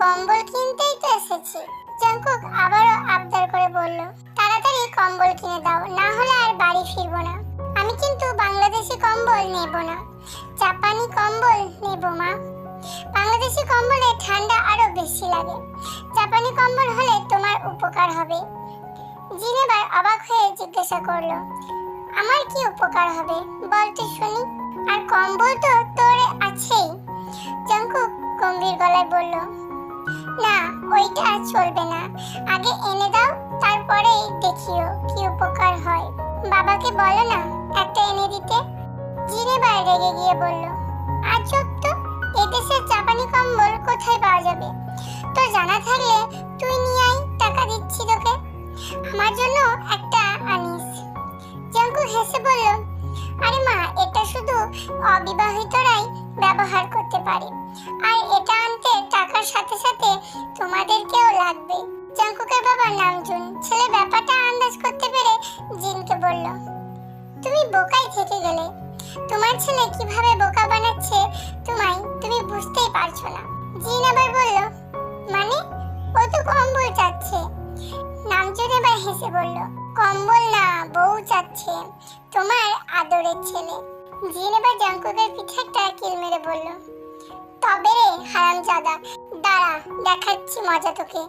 কম্বল কিনতেই তো এসেছি। জঙ্কুক আবারও আবদার করে বলল, তাড়াতাড়ি কম্বল কিনে দাও, না হলে আর বাড়ি ফিরবো না। আমি কিন্তু বাংলাদেশি কম্বল নেব না। জাপানি কম্বল নেব, মা। বাংলাদেশি কম্বলে ঠান্ডা আরও বেশি লাগে। জাপানি কম্বল হলে তোমার উপকার হবে। জিন এবার অবাক হয়ে জিজ্ঞাসা করল, আমার কি উপকার হবে? বলতে শুনি। আর কম্বল তো তোর আছেই। জঙ্কুক গম্ভীর গলায় বলল না, ওইটা চলবে না। আগে এনে দাও, তারপরে দেখিও কি উপকার হয়। বাবাকে বলো না, একটা এনে দিতে। জিনে বার রেগে গিয়ে বলল, আজব তো এদেশের জাপানি কম্বল কোথায় পাওয়া যাবে? তো জানা থাকলে তুই নিয়ে আয়, টাকা দিচ্ছি তোকে। আমার জন্য একটা আনিস। জঙ্কু হেসে বলল, আরে মা, এটা শুধু অবিবাহিতরাই ব্যবহার করতে পারে। আর এটা আনতে টাকার সাথে সাথে তোমাদেরকেও লাগবে। জঙ্কুকের বাবার নাম জুন। ছেলে ব্যাপারটা আন্দাজ করতে পেরে জিনকে বলল, তুমি বোকাই থেকে গেলে। তোমার ছেলে কীভাবে বোকা বানাচ্ছে তোমায় তুমি বুঝতেই পারছ না। জিন আবার বলল মানে? ও তো কম্বল চাচ্ছে। নামজুন এবার হেসে বলল, কম্বল না, বউ চাচ্ছে। তোমার আদরের ছেলে। জিন এবার জাঙ্কুকের পিঠে একটা কিল মেরে বলল তবে রে, হারামজাদা, দাঁড়া, দেখাচ্ছি মজা তোকে।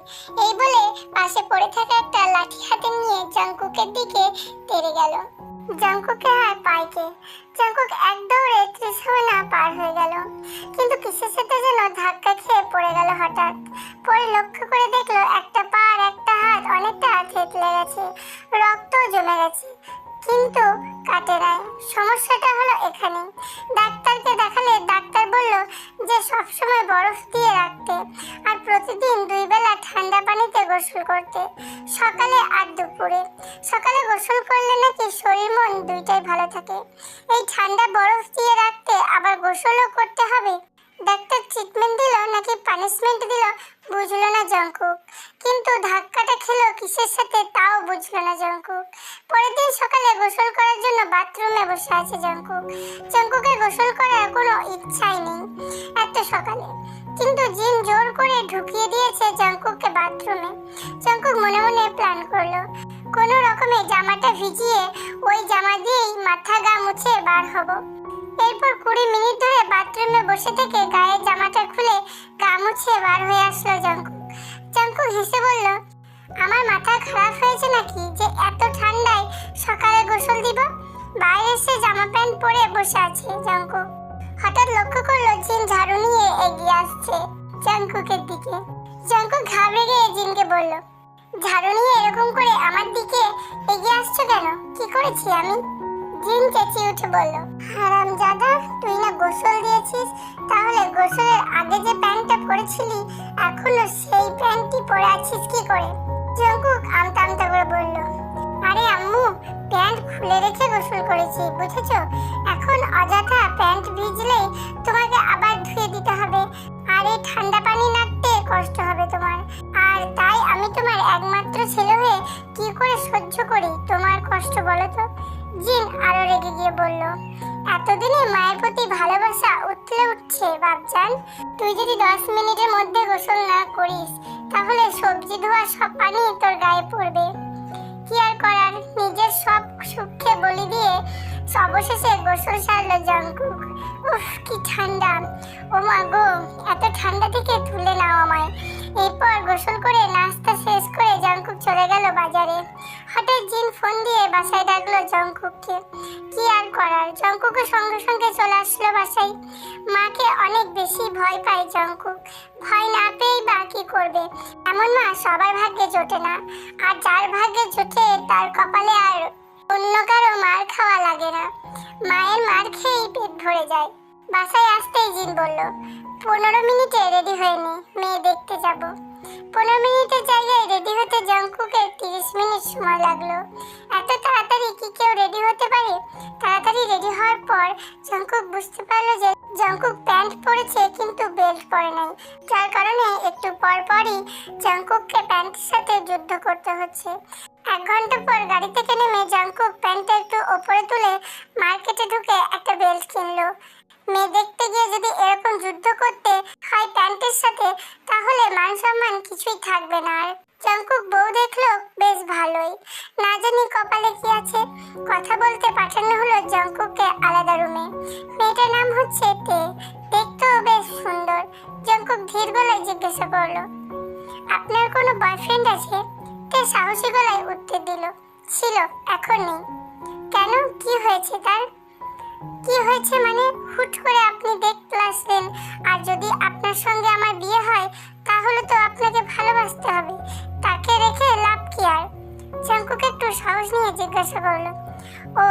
এই বলে পাশে পড়ে থাকা একটা লাঠি হাতে নিয়ে জাঙ্কুকের দিকে তেড়ে গেল। জাঙ্কুকে আর পাইকে। জাঙ্কুক এক দৌড়ে ত্রিসীমানা পার হয়ে গেল। কিন্তু কিসের সাথে যেন ধাক্কা খেয়ে পড়ে গেল হঠাৎ? পরে লক্ষ্য করে দেখল একটা পা আর একটা হাত অনেকটা থেতলে গেছে। রক্তও জমে গেছে। কিন্তু কাটে নাই। সমস্যাটা হলো এখানে ডাক্তারকে দেখালে ডাক্তার বলল যে সবসময় বরফ দিয়ে রাখতে আর প্রতিদিন দুই বেলা ঠান্ডা পানিতে গোসল করতে। সকালে আর দুপুরে। সকালে গোসল করলে নাকি শরীর মন দুইটাই ভালো থাকে। এই ঠান্ডা বরফ দিয়ে রাখতে আবার গোসলও করতে হবে? ডাক্তার ট্রিটমেন্ট দিল নাকি পানিশমেন্ট দিল বুঝলো না জঙ্কুক। কিন্তু ধাক্কাটা খেলো কিসের সাথে তাও বুঝলো না জঙ্কুক। পরের দিন সকালে গোসল করার জন্য বাথরুমে বসে আছে জঙ্কুক। জঙ্কুকের গোসল করার কোনো ইচ্ছাই নেই এত সকালে। কিন্তু জিন জোর করে ঢুকিয়ে দিয়েছে জঙ্কুককে বাথরুমে জঙ্কুক মনে মনে প্ল্যান করল। কোনো রকমে জামাটা ভিজিয়ে ওই জামা দিয়েই মাথা গা মুছে বার হব। এরপর কুড়ি মিনিট ধরে বাথরুমে বসে থেকে গায়ের জামাটা খুলে গা বার হয়ে আসলো জঙ্কু জঙ্কু হেসে বলল, আমার মাথা খারাপ হয়েছে নাকি যে এত ঠান্ডায় সকালে গোসল দিব? বাইরে এসে জামা প্যান্ট পরে বসে আছে জঙ্কু হঠাৎ লক্ষ্য করল জিন ঝাড়ু নিয়ে এগিয়ে আসছে জঙ্কুকের দিকে। জঙ্কু ঘাবড়ে গিয়ে জিনকে বলল, ঝাড়ু নিয়ে এরকম করে আমার দিকে এগিয়ে আসছো কেন? কি করেছি আমি? জিন চেঁচিয়ে উঠে বলল হারাম জাদা, তুই না গোসল দিয়েছিস? তাহলে গোসলের আগে যে প্যান্টটা পরেছিলি, এখনও সেই প্যান্টটি পরে আছিস কি করে? জঙ্কুক আমতা আমতা করে বলল, আরে আম্মু, প্যান্ট খুলে রেখে গোসল করেছি, বুঝেছ? এখন অযথা প্যান্ট ভিজলে তোমাকে আবার ধুয়ে দিতে হবে। আর এই ঠান্ডা পানি নাড়তে কষ্ট হবে তোমার। আর তাই আমি তোমার একমাত্র ছেলে হয়ে কি করে সহ্য করি? তোমার কষ্ট বলো তো? জিন আরও রেগে গিয়ে বলল, এতদিনে মায়ের প্রতি ভালোবাসা উঠলে উঠছে, বাপজান। তুই যদি দশ মিনিটের মধ্যে গোসল না করিস, তাহলে সবজি ধোয়া সব পানি তোর গায়ে পড়বে। কি আর করার? নিজের সব সুখকে বলি দিয়ে অবশেষে গোসল সারলো জঙ্কুক উফ, কি ঠান্ডা। ও মা গো, এত ঠান্ডা থেকে তুলে নাও আমায়। এরপর গোসল করে নাস্তা শেষ করে বাসায় ডাকলো জঙ্কুককে। কি আর করার? জঙ্কুকের সঙ্গে সঙ্গে চলে আসলো বাসায়। মাকে অনেক বেশি ভয় পায় জঙ্কুক। ভয় না পেয়েই বা কি করবে? এমন মা সবার ভাগ্যে জোটে না। আর যার ভাগ্যে জোটে, তার কপালে আর অন্য কারও মার খাওয়া লাগে না। মায়ের মার খেয়েই পেট ভরে যায়। বাসায় আসতেই জিন বলল, পনেরো মিনিটে রেডি হয়ে নে, মেয়ে দেখতে যাব। পনেরো মিনিটের জায়গায় রেডি হতে জঙ্কুকে তিরিশ মিনিট সময় লাগল। কি কেউ রেডি হতে পারে? তাড়াতাড়ি রেডি হওয়ার পর জঙ্কুক বুঝতে পারল যে জঙ্কুক প্যান্ট পরেছে কিন্তু বেল্ট পরে নাই। যার কারণে একটু পর পরই জঙ্কুককে প্যান্টের সাথে যুদ্ধ করতে হচ্ছে। এক ঘণ্টা পর গাড়ি থেকে নেমে জাঙ্কুক প্যান্টটা একটু ওপরে তুলে মার্কেটে ঢুকে একটা বেল্ট কিনলো। মেয়ে দেখতে গিয়ে যদি এরকম যুদ্ধ করতে হয় প্যান্টের সাথে, তাহলে মান সম্মান কিছুই থাকবে না আর। জঙ্কুক বউ দেখল, বেশ ভালোই। না জানি কপালে কি আছে। কথা বলতে পাঠানো হলো জঙ্কুককে আলাদা রুমে। মেয়েটার নাম হচ্ছে তে। দেখতেও বেশ সুন্দর। জঙ্কুক ধীর গলায় জিজ্ঞাসা করল, আপনার কোনো বয়ফ্রেন্ড আছে? তে সাহসী গলায় উত্তর দিল, ছিল, এখন নেই। কেন? কি হয়েছে তার? কি হয়েছে মানে? হুট করে আপনি দেখতে আসলেন আর যদি আপনার সঙ্গে আমার বিয়ে হয়, তাহলে তো আপনাকে জিজ্ঞাসা করল, ও,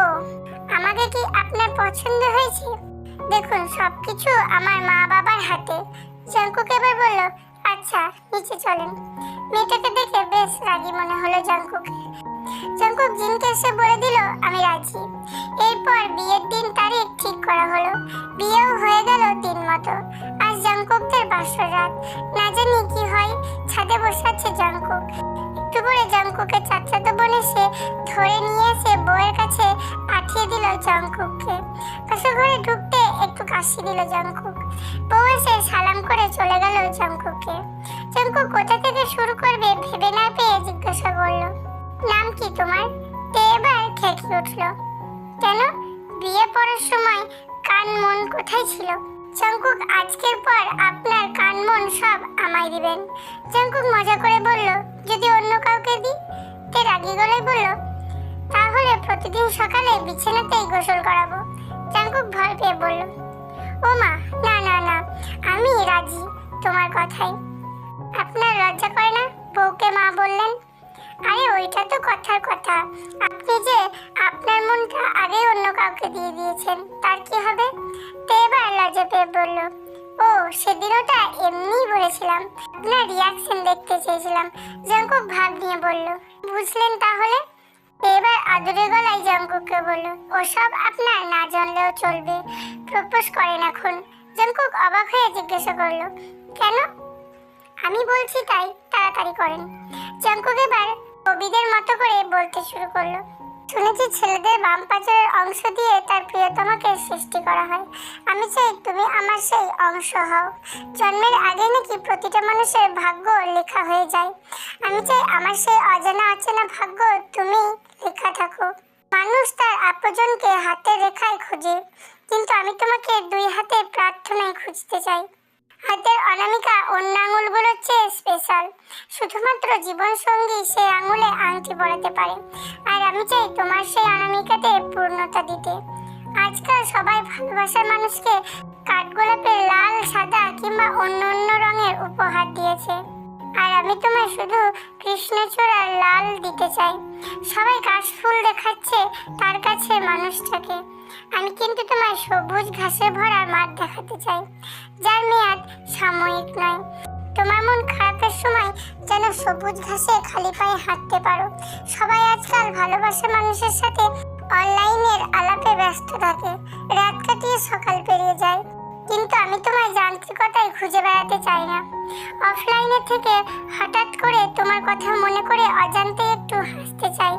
আমাকে কি আপনার পছন্দ হয়েছে? দেখুন, সবকিছু আমার মা বাবার হাতে। জাঙ্কুক এবার বলল আচ্ছা নিচে চলেন। মেয়েটাকে দেখে বেশ রাগী মনে হলো জাঙ্কুকে। জাঙ্কুক জিনকে এসে বলে দিল, আমি রাজি। এরপর বিয়ের দিন তারিখ ঠিক করা হলো। বিয়েও হয়ে গেল দিন মতো। আজ জাঙ্কুকদের বাসর রাত। না জানি কি ধরে নিয়ে এসে বউয়ের কাছে পাঠিয়ে দিল জাঙ্কুককে পাশে ঘরে ঢুকতে একটু কাশি দিল জাঙ্কুক বউ এসে সালাম করে চলে গেল জাঙ্কুককে জাঙ্কুক কোথা থেকে শুরু করবে ভেবে না পেয়ে জিজ্ঞাসা করল, নাম কি তোমার? তে এবার খেকি উঠল, কেন? বিয়ে পড়ার সময় কান মন কোথায় ছিল? জাঙ্কুক আজকের পর আপনার কান মন সব আমায় দিবেন। জাঙ্কুক মজা করে বলল, যদি অন্য কাউকে দিই? তে রাগি গলায় বলল তাহলে প্রতিদিন সকালে বিছানাতেই গোসল করাবো। জাঙ্কুক ভয় পেয়ে বলল ও মা না না না, আমি রাজি তোমার কথাই। আপনার লজ্জা করে না? বউকে মা বললেন, আরে, ওইটা তো কথার কথা। আপনি যে আপনার মনটা আগে অন্য কাউকে দিয়ে দিয়েছেন, তার কি হবে? তে এবার লজ্জা পেয়ে বলল, ও সেদিন ওটা এমনিই বলেছিলাম। আপনার রিয়াকশন দেখতে চেয়েছিলাম। জঙ্কুক ভাব নিয়ে বলল, বুঝলেন তাহলে? এবার আদুরে গলায় জঙ্কুককে বলল, ওসব আপনার না জানলেও চলবে। প্রপোজ করেন এখন। জঙ্কুক অবাক হয়ে জিজ্ঞাসা করল, কেন? আমি বলছি তাই, তাড়াতাড়ি করেন। জঙ্কুক এবার কবিদের মতো করে বলতে শুরু করল, শুনেছি ছেলেদের বাম পাঁচের অংশ দিয়ে তার প্রিয়তমাকে সৃষ্টি করা হয়। আমি চাই তুমি আমার সেই অংশ হও। জন্মের আগে নাকি প্রতিটা মানুষের ভাগ্য লেখা হয়ে যায়। আমি চাই আমার সেই অজানা অচেনা ভাগ্য তুমি লেখা থাকো। মানুষ তার আপনজনকে হাতের রেখায় খোঁজে, কিন্তু আমি তোমাকে দুই হাতে প্রার্থনায় খুঁজতে চাই। হাতের অনামিকা অন্য আঙুলগুলোর চেয়ে স্পেশাল শুধুমাত্র জীবন সঙ্গী সেই আঙুলে আংটি পরাতে পারে। আর আমি চাই তোমার সেই অনামিকাতে পূর্ণতা দিতে। আজকাল সবাই ভালোবাসার মানুষকে কাঠগোলাপের লাল, সাদা কিংবা অন্য অন্য রঙের উপহার দিয়েছে। আর আমি তোমায় শুধু কৃষ্ণচূড়ার লাল দিতে চাই। সবাই কাশফুল দেখাচ্ছে, তার কাছে মানুষটাকে। আমি কিন্তু তোমার সবুজ ঘাসে ভরা মাঠ দেখাতে চাই, যার মেয়াদ সাময়িক নয়। তোমার মন খারাপের সময় যেন সবুজ ঘাসে খালি পায়ে হাঁটতে পারো। সবাই আজকাল ভালোবাসা মানুষের সাথে অনলাইনের আলাপে ব্যস্ত থাকে। রাত কাটিয়ে সকাল পেরিয়ে যায়। কিন্তু আমি তোমার যান্ত্রিকতায় খুঁজে বেড়াতে চাই না। অফলাইনের থেকে হঠাৎ করে তোমার কথা মনে করে অজান্তে একটু হাসতে চাই।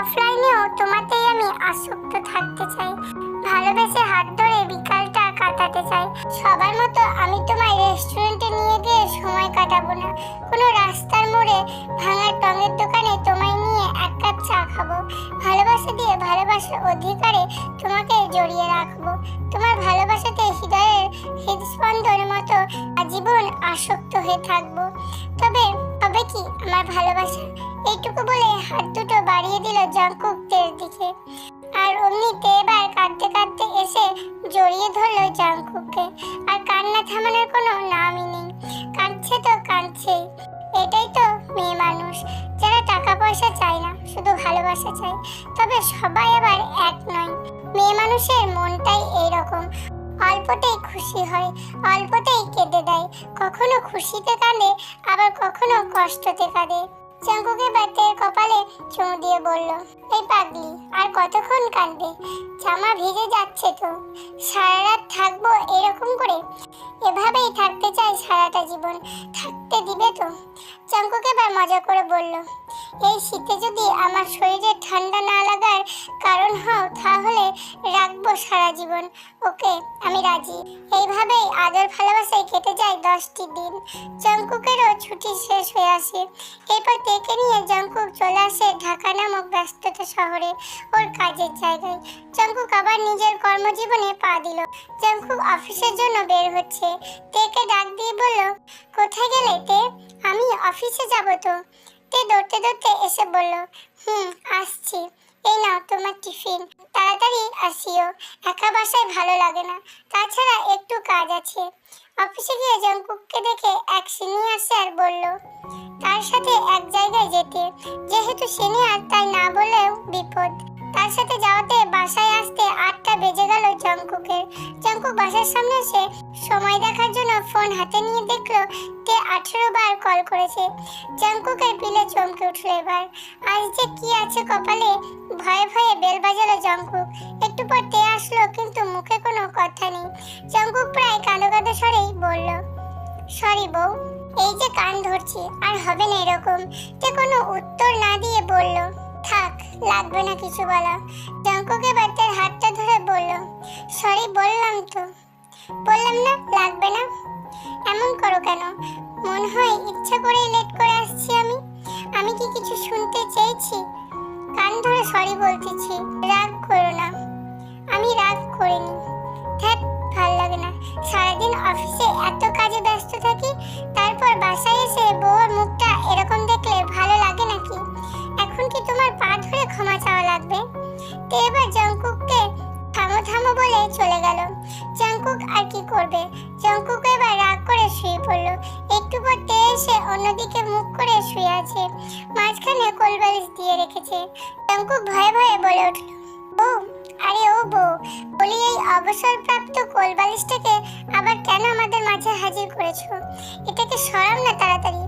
অফলাইনেও তোমাতেই আমি আসক্ত থাকতে চাই। ভালোবেসে হাত ধরে বিকালটা কাটাতে চাই। সবার মতো আমি তোমায় রেস্টুরেন্টে নিয়ে গিয়ে সময় কাটাবো না। কোনো রাস্তার মোড়ে ভাঙার টঙের দোকানে তোমায় নিয়ে এক কাপ চা খাব। ভালোবাসা দিয়ে ভালোবাসার অধিকারে তোমাকে জড়িয়ে রাখব। তোমার ভালোবাসাতে হৃদয়ের থাকব। তবে হবে কি আমার ভালোবাসা? এইটুকু বলে হাত দুটো বাড়িয়ে দিল জঙ্কুকদের দিকে। আর অমনিতে এবার কাঁদতে কাঁদতে এসে জড়িয়ে ধরলো জাঙ্কুককে আর কান্না থামানোর কোনো নামই নেই। কাঁদছে তো কাঁদছেই। এটাই তো মেয়ে মানুষ। যারা টাকা পয়সা চায় না, শুধু ভালোবাসা চায়। তবে সবাই আবার এক নয়। মেয়ে মানুষের মনটাই এইরকম। অল্পতেই খুশি হয়, অল্পতেই কেঁদে দেয়। কখনো খুশিতে কাঁদে, আবার কখনো কষ্টতে কাঁদে। চাঙ্কুকে বাতের কপালে চুমু দিয়ে বলল, এই পাগলি, আর কতক্ষণ কাঁদবে? জামা ভিজে যাচ্ছে তো। সারা রাত থাকব এরকম করে? এভাবেই থাকতে চাই সারাটা জীবন। থাকতে দিবে তো? চাঙ্কুকে বা মজা করে বলল এই শীতে যদি আমার শরীরে ঠান্ডা না লাগার কারণ হও, তাহলে রাখব সারা জীবন। ওকে, আমি রাজি। এইভাবেই আদর ভালোবাসায় কেটে যায় দশটি দিন। জঙ্কুকেরও ছুটি শেষ হয়ে আসে। এরপর তেকে নিয়ে জঙ্কুক চলে আসে ঢাকা নামক ব্যস্ততা শহরে ওর কাজের জায়গায়। জঙ্কুক আবার নিজের কর্মজীবনে পা দিল। জঙ্কুক অফিসের জন্য বের হচ্ছে। তেকে ডাক দিয়ে বলল, কোথায় গেলে তে? আমি অফিসে যাব তো। তে দৌড়তে দৌড়তে এসে বলল, হুম, আসছি। এই নাও তোমার টিফিন। তাড়াতাড়ি আসিও। একা বাসায় ভালো লাগে না। তাছাড়া একটু কাজ আছে। অফিসে গিয়ে জঙ্কুককে দেখে এক সিনিয়র স্যার বলল, তার সাথে এক জায়গায় যেতে। যেহেতু সিনিয়র, তাই না বলেও বিপদ। তার সাথে যাওয়াতে বাসায় আসতে আটটা বেজে গেল জঙ্কুকের জঙ্কুক বাসার সামনে এসে সময় দেখার জন্য ফোন হাতে নিয়ে দেখল তে আঠেরো বার কল করেছে। জঙ্কুকের পিলে চমকে উঠল এবার। আজ যে কি আছে কপালে, ভয়ে ভয়ে বেল বাজালো জঙ্কুক। একটু পর তে আসলো কিন্তু মুখে কোনো কথা নেই। জঙ্কুক প্রায় কাঁদো কাঁদো স্বরেই বলল, সরি বউ, এই যে কান ধরছি, আর হবে না এরকম। তে কোনো উত্তর না দিয়ে বলল থাক, লাগবে না কিছু বলা জঙ্কুক তার হাতটা ধরে বলল, সরি, বললাম তো। বললাম না, লাগবে না। এমন করো কেন? মন হয় ইচ্ছা করেই লেট করে আসছি আমি। আমি কি কিছু শুনতে চেয়েছি? কান ধরে সরি বলতেছি, রাগ করো না। আমি রাগ করিনি। ধ্যাত ভালো লাগে না। সারাদিন অফিসে এত কাজে ব্যস্ত থাকি, তারপর বাসায় এসে ক্ষমা চাওয়া লাগবে। তো এবার জঙ্কুককে থামো থামো বলে চলে গেল। জঙ্কুক আর কি করবে? জঙ্কুক এবার রাগ করে শুয়ে পড়ল। একটু পর এসে অন্যদিকে মুখ করে শুয়ে আছে। মাঝখানে কোলবালিশ দিয়ে রেখেছে। জঙ্কুক ভয়ে ভয়ে বলে উঠল, ও, আরে ও বউ, বলি এই অবসরপ্রাপ্ত কোলবালিশটাকে আবার কেন আমাদের মাঝে হাজির করেছ? এটাকে সরাও না তাড়াতাড়ি।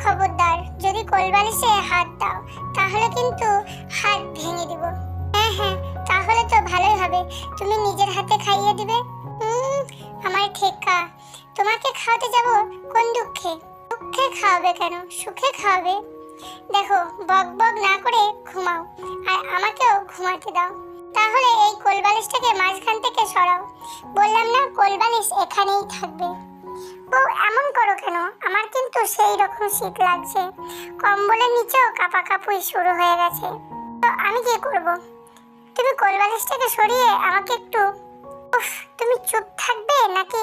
খবরদার, যদি কোলবালিশে হাত দাও, তাহলে কিন্তু হাত ভেঙে দিব। হ্যাঁ হ্যাঁ তাহলে তো ভালোই হবে। তুমি নিজের হাতে খাইয়ে দিবে? আমার ঠেকা। তোমাকে খাওয়াতে যাব কোন দুঃখে? দুঃখে খাওয়াবে কেন? সুখে খাওয়াবে? দেখো, বক বক না করে ঘুমাও, আর আমাকেও ঘুমাতে দাও। তাহলে এই কোলবালিশটাকে মাঝখান থেকে সরাও। বললাম না, কোলবালিশ এখানেই থাকবে। বউ এমন করো কেন? আমার কিন্তু সেই রকম শীত লাগছে। কম্বলের নিচেও কাপা কাপুই শুরু হয়ে গেছে। তো আমি কি করব? তুমি কোলবালিশটাকে সরিয়ে আমাকে একটু উফ, তুমি চুপ থাকবে নাকি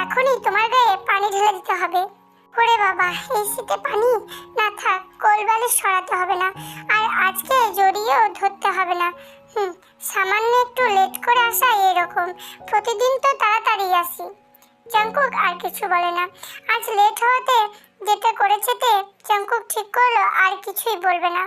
এখনই তোমার গায়ে পানি ঢেলে দিতে হবে? ওরে বাবা, এই শীতে পানি? না থাক কোলবালিশ সরাতে হবে না। আর আজকে জড়িয়েও ধরতে হবে না। হুম, সামান্য একটু লেট করে আসা এরকম। প্রতিদিন তো তাড়াতাড়ি আসি। জঙ্কুক আর কিছু বলে না। আজ লেট হওয়াতে যেটা করেছে তে জঙ্কুক ঠিক করল, আর কিছুই বলবে না।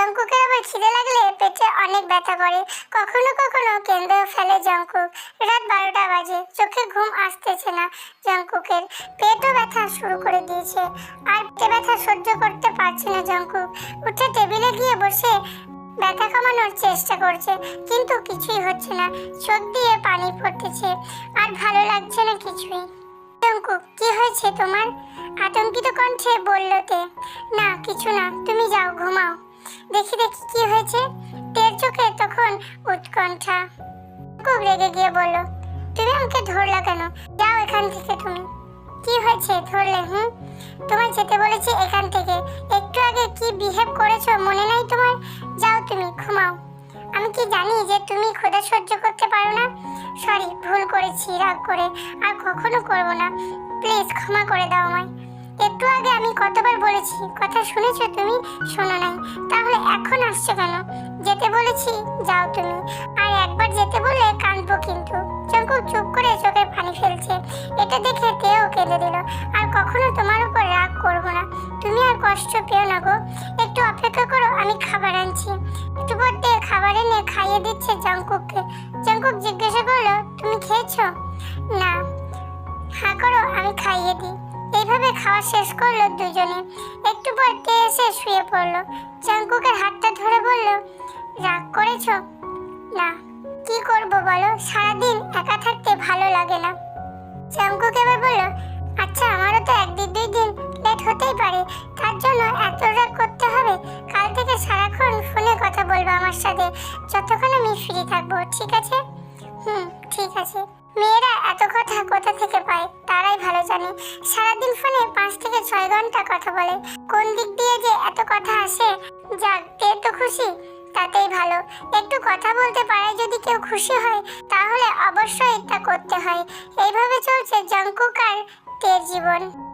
জঙ্কুকের আবার খিদে লাগলে পেটে অনেক ব্যথা করে। কখনো কখনো কেন্দ্রেও ফেলে জঙ্কুক রাত বারোটা বাজে, চোখে ঘুম আসতেছে না জঙ্কুকের পেটও ব্যথা শুরু করে দিয়েছে। আর পেটে ব্যথা সহ্য করতে পারছে না জঙ্কুক উঠে টেবিলে গিয়ে বসে ব্যথা কমানোর চেষ্টা করছে, কিন্তু কিছুই হচ্ছে না। চোখ দিয়ে পানি পড়তেছে, আর ভালো লাগছে না কিছুই। জঙ্কুক কি হয়েছে তোমার? আতঙ্কিত কণ্ঠে বলল তে, না, কিছু না, তুমি যাও, ঘুমাও। দেখি দেখি কি হয়েছে। তের চোখে তখন উৎকণ্ঠা। খুব রেগে গিয়ে বলল, তুমি আমাকে ধরলা কেন? যাও এখান থেকে তুমি। কি হয়েছে? ধরলে, হুম? তোমায় যেতে বলেছি এখান থেকে। একটু আগে কি বিহেভ করেছ মনে নাই তোমার? যে তুমি ক্ষুধা সহ্য করতে পারো না? সরি ভুল করেছি, রাগ করে, আর কখনো করব না। প্লিজ ক্ষমা করে দাও আমায়। একটু আগে আমি কতবার বলেছি, কথা শুনেছো তুমি? শোনো নাই। তাহলে এখন আসছো কেন? যেতে বলেছি, যাও তুমি। আর একবার যেতে বলে কাঁদবো কিন্তু। চঙ্কু চুপ করে চোখে পানি ফেলছে। এটা দেখে তেও কেঁদে দিল। আর কখনো তোমার উপর রাগ করব না। তুমি আর কষ্ট পেও না গো। একটু অপেক্ষা করো, আমি খাবার আনছি। একটু পর দিয়ে খাবার এনে খাইয়ে দিচ্ছে জঙ্কুককে জঙ্কুক জিজ্ঞাসা করল, তুমি খেয়েছো? না। হ্যাঁ করো, আমি খাইয়ে দিই। এইভাবে খাওয়া শেষ করল দুজনে। একটু পর তে এসে শুয়ে পড়ল। জঙ্কুকের হাতটা ধরে বলল, রাগ করেছ? না। কি করব বলো? সারাদিন একা থাকতে ভালো লাগে না। জঙ্কুক এবার বলল আচ্ছা আমারও তো একদিন দুই দিন লেট হতেই পারে। তার জন্য এত রাগ করতে হবে? কাল থেকে সারাক্ষণ ফোনে কথা বলব আমার সাথে। যতক্ষণ আমি ফ্রি থাকব, ঠিক আছে? হুম, ঠিক আছে। মেয়েরা এত কথা কোথা থেকে পায়? তারাই ভালো জানে। সারাদিন ফোনে পাঁচ থেকে ছয় ঘণ্টা কথা বলে। কোন দিক দিয়ে যে এত কথা আসে? যাক তে তো খুশি? তাতেই ভালো। একটু কথা বলতে পারে, যদি কেউ খুশি হয়, তাহলে অবশ্যই তা করতে হয়। এইভাবে চলছে জঙ্কুকার তের জীবন।